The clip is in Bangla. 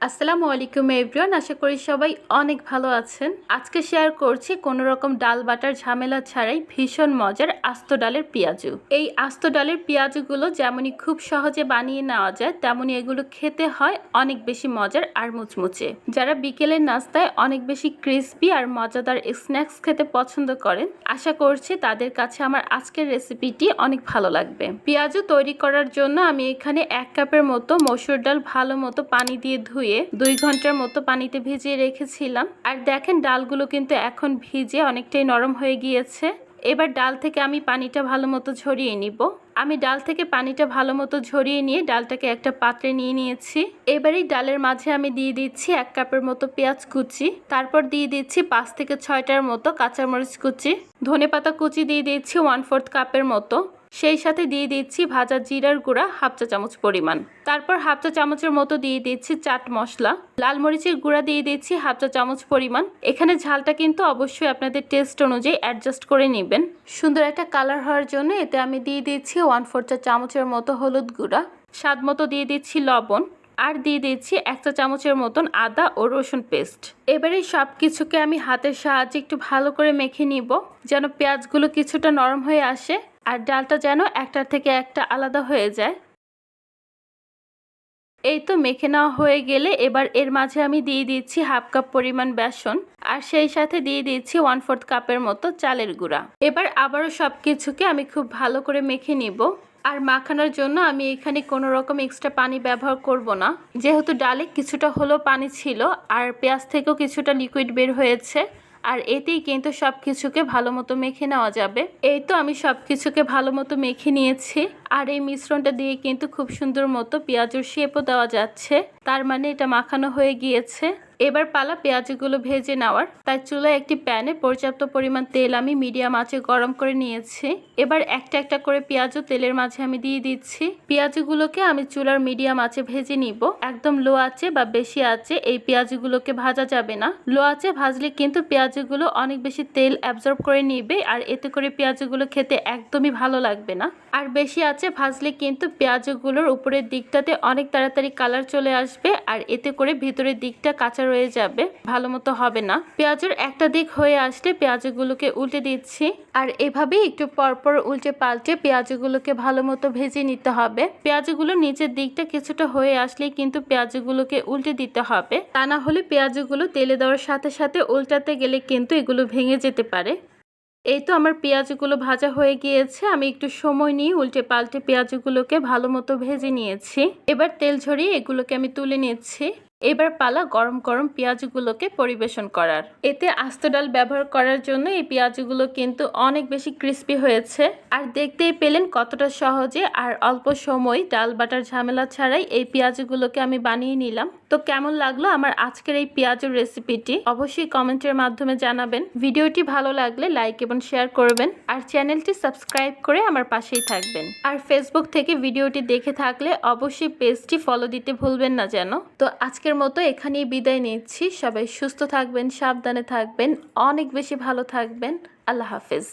আসসালামু আলাইকুম এভরিওয়ান, আশা করি সবাই অনেক ভালো আছেন। আজকে শেয়ার করছি কোনো রকম ডাল বাটার ঝামেলা ছাড়াই ভীষণ মজার আস্ত ডালের পেঁয়াজু। এই আস্ত ডালের পেঁয়াজুগুলো যেমনই খুব সহজে বানিয়ে নেওয়া যায়, তেমনই এগুলো খেতে হয় অনেক বেশি মজার আর মুচমুচে। যারা বিকেলের নাস্তায় অনেক বেশি ক্রিসপি আর মজাদার স্ন্যাক্স খেতে পছন্দ করেন, আশা করছি তাদের কাছে আমার আজকের রেসিপিটি অনেক ভালো লাগবে। পেঁয়াজু তৈরি করার জন্য আমি এখানে এক কাপের মতো মসুর ডাল ভালো মতো পানি দিয়ে ধুয়ে দুই ঘণ্টার মতো পানিতে ভিজিয়ে রেখেছিলাম। আর দেখেন, ডালগুলো কিন্তু এখন ভিজে অনেকটাই নরম হয়ে গিয়েছে। এবার ডাল থেকে আমি পানিটা ভালো মতো ঝরিয়ে নিব। আমি ডাল থেকে পানিটা ভালো মতো ঝরিয়ে নিয়ে ডালটাকে একটা পাত্রে নিয়ে নিয়েছি। এবারেই ডালের মাঝে আমি দিয়ে দিচ্ছি এক কাপের মতো পেঁয়াজ কুচি। তারপর দিয়ে দিচ্ছি পাঁচ থেকে ছয়টার মতো কাঁচামরিচ কুচি। ধনে পাতা কুচি দিয়ে দিচ্ছি ওয়ান ফোর্থ কাপের মতো। সেই সাথে দিয়ে দিচ্ছি ভাজা জিরার গুঁড়া হাফ চা চামচ পরিমাণ। তারপর হাফ চা চামচের মতো দিয়ে দিচ্ছি চাট মশলা। লাল মরিচের গুঁড়া দিয়ে দিচ্ছি হাফ চা চামচ পরিমাণ। এখানে ঝালটা কিন্তু অবশ্যই আপনাদের টেস্ট অনুযায়ী অ্যাডজাস্ট করে নেবেন। সুন্দর একটা কালার হওয়ার জন্য এতে আমি দিয়ে দিচ্ছি ওয়ান ফোর চা চামচের মতো হলুদ গুঁড়া। স্বাদ মতো দিয়ে দিচ্ছি লবণ। আর দিয়ে দিচ্ছি এক চা চামচের মতন আদা ও রসুন পেস্ট এবারে সব কিছুকে আমি হাতের সাহায্যে একটু ভালো করে মেখে নিব, যেন পেঁয়াজগুলো কিছুটা নরম হয়ে আসে। আর ডালটা যেন একটার থেকে একটা আলাদা হয়ে যায়। এই তো মেখে নেওয়া হয়ে গেলে এবার এর মাঝে আমি দিয়ে দিচ্ছি হাফ কাপ পরিমাণ বেসন আর সেই সাথে দিয়ে দিচ্ছি ওয়ান ফোর্থ কাপের মতো চালের গুঁড়া। এবার আবারও সব কিছুকে আমি খুব ভালো করে মেখে নিব আর মাখানোর জন্য আমি এখানে কোনো রকম এক্সট্রা পানি ব্যবহার করব না। যেহেতু ডালে কিছুটা হলেও পানি ছিল আর পেঁয়াজ থেকেও কিছুটা লিকুইড বের হয়েছে আর এতেই কিন্তু সব কিছুকে ভালো মতো মেখে নেওয়া যাবে। এই তো আমি সব কিছুকে ভালো মতো মেখে নিয়েছি। আর এই মিশ্রণটা দিয়ে কিন্তু খুব সুন্দর মতো পেঁয়াজের শেপও দেওয়া যাচ্ছে। তার মানে এটা মাখানো হয়ে গিয়েছে। এবার পালা পেঁয়াজগুলো ভেজে নেওয়ার। তাই চুলায় একটি প্যানে পর্যাপ্ত পরিমাণ তেল আমি মিডিয়াম আঁচে গরম করে নিয়েছি। এবার একটা একটা করে পেঁয়াজও তেলের মাঝে আমি দিয়ে দিচ্ছি। পেঁয়াজগুলোকে আমি চুলার মিডিয়াম আঁচে ভেজে নিব। একদম লো আঁচে বা বেশি আঁচে এই পেঁয়াজগুলোকে ভাজা যাবে না। লো আঁচে ভাজলে কিন্তু পেঁয়াজগুলো অনেক বেশি তেল অ্যাবজর্ব করে নিবে আর এতে করে পেঁয়াজগুলো খেতে একদমই ভালো লাগবে না। আর বেশি আঁচে ভাজলে কিন্তু পেঁয়াজগুলোর উপরের দিকটাতে অনেক তাড়াতাড়ি কালার চলে আসবে আর এতে করে ভিতরের দিকটা কাঁচা রয়ে যাবে। ভালো মতো হবে না। পেঁয়াজের একটা দিক হয়ে আসলে পেঁয়াজগুলোকে উল্টে দিচ্ছি। আর এভাবেই একটু পরপর উল্টে পাল্টে পেঁয়াজগুলোকে ভালো মতো ভেজে নিতে হবে। পেঁয়াজগুলো নিচের দিকটা কিছুটা হয়ে আসলেই কিন্তু পেঁয়াজগুলোকে উল্টে দিতে হবে। তা না হলে পেঁয়াজগুলো তেলে দেওয়ার সাথে সাথে উল্টাতে গেলে কিন্তু এগুলো ভেঙে যেতে পারে। এই তো আমার পেঁয়াজগুলো ভাজা হয়ে গিয়েছে। আমি একটু সময় নিয়ে উল্টে পাল্টে পেঁয়াজগুলোকে ভালো মতো ভেজে নিয়েছি। এবার তেল ঝরিয়ে এগুলোকে আমি তুলে নিচ্ছি। এবার পালা গরম গরম পেঁয়াজগুলোকে পরিবেশন করার। এতে আস্ত ডাল ব্যবহার করার জন্য এই পেঁয়াজগুলো কিন্তু অনেক বেশি ক্রিস্পি হয়েছে। আর দেখতেই পেলেন কতটা সহজে আর অল্প সময় ডাল বাটার ঝামেলা ছাড়াই এই পেঁয়াজগুলোকে আমি বানিয়ে নিলাম। তো কেমন লাগল আমার আজকের এই পেঁয়াজের রেসিপিটি অবশ্যই কমেন্টের মাধ্যমে জানাবেন। ভিডিওটি ভালো লাগলে লাইক এবং শেয়ার করবেন। আর চ্যানেলটি সাবস্ক্রাইব করে আমার পাশেই থাকবেন। আর ফেসবুক থেকে ভিডিওটি দেখে থাকলে অবশ্যই পেজটি ফলো দিতে ভুলবেন না যেন। তো আজকের মতো এখানেই বিদায় নিচ্ছি। সবাই সুস্থ থাকবেন, সাবধানে থাকবেন, অনেক বেশি ভালো থাকবেন। আল্লাহ হাফেজ।